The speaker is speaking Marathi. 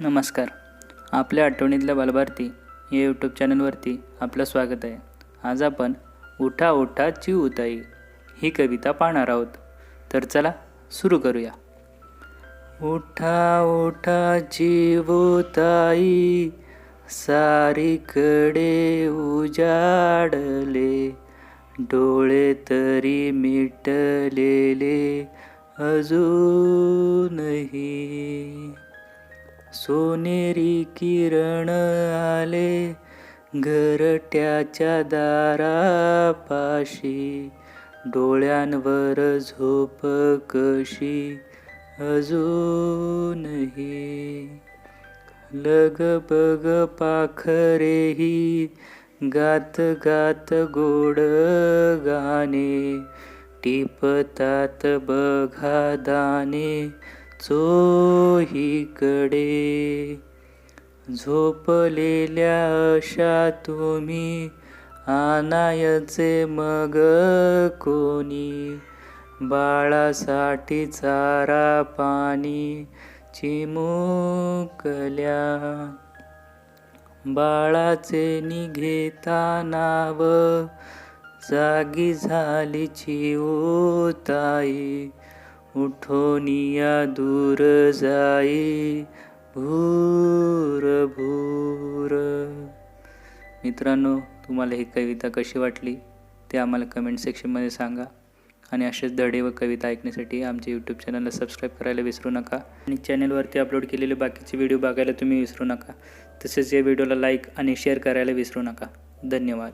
नमस्कार. आपल्या आठवणीतल्या बालभारती या यूट्यूब चॅनलवरती आपलं स्वागत आहे. आज आपण उठा उठा चिवताई ही कविता पाहणार आहोत. तर चला सुरू करूया. उठा उठा जीवताई सारीकडे उजाडले डोळे तरी मिटलेले अजून. सोनेरी किरण आले घरट्याच्या दारापाशी. डोळ्यांवर झोप कशी अजूनही? लगबग पाखरेही गात गात गोड गाणे टिपतात बघा दाणे. चोहीकडे झोपलेल्या अशा तुम्ही आणायचे मग कोणी? बाळासाठी चारा पाणी चिमुकल्या. बाळाचे निघेता नाव जागी झाली चिऊताई उठोनिया दूर जाई भूर भूर. मित्रांनो तुम्हाला ही कविता कशी वाटली ते आम्हाला कमेंट सेक्शनमध्ये सांगा. आणि असेच धडे व कविता ऐकण्यासाठी आमच्या यूट्यूब चॅनलला सबस्क्राईब करायला विसरू नका. आणि चॅनलवरती अपलोड केलेले बाकीचे व्हिडिओ बघायला तुम्ही विसरू नका. तसेच या व्हिडिओला लाईक आणि शेअर करायला विसरू नका. धन्यवाद.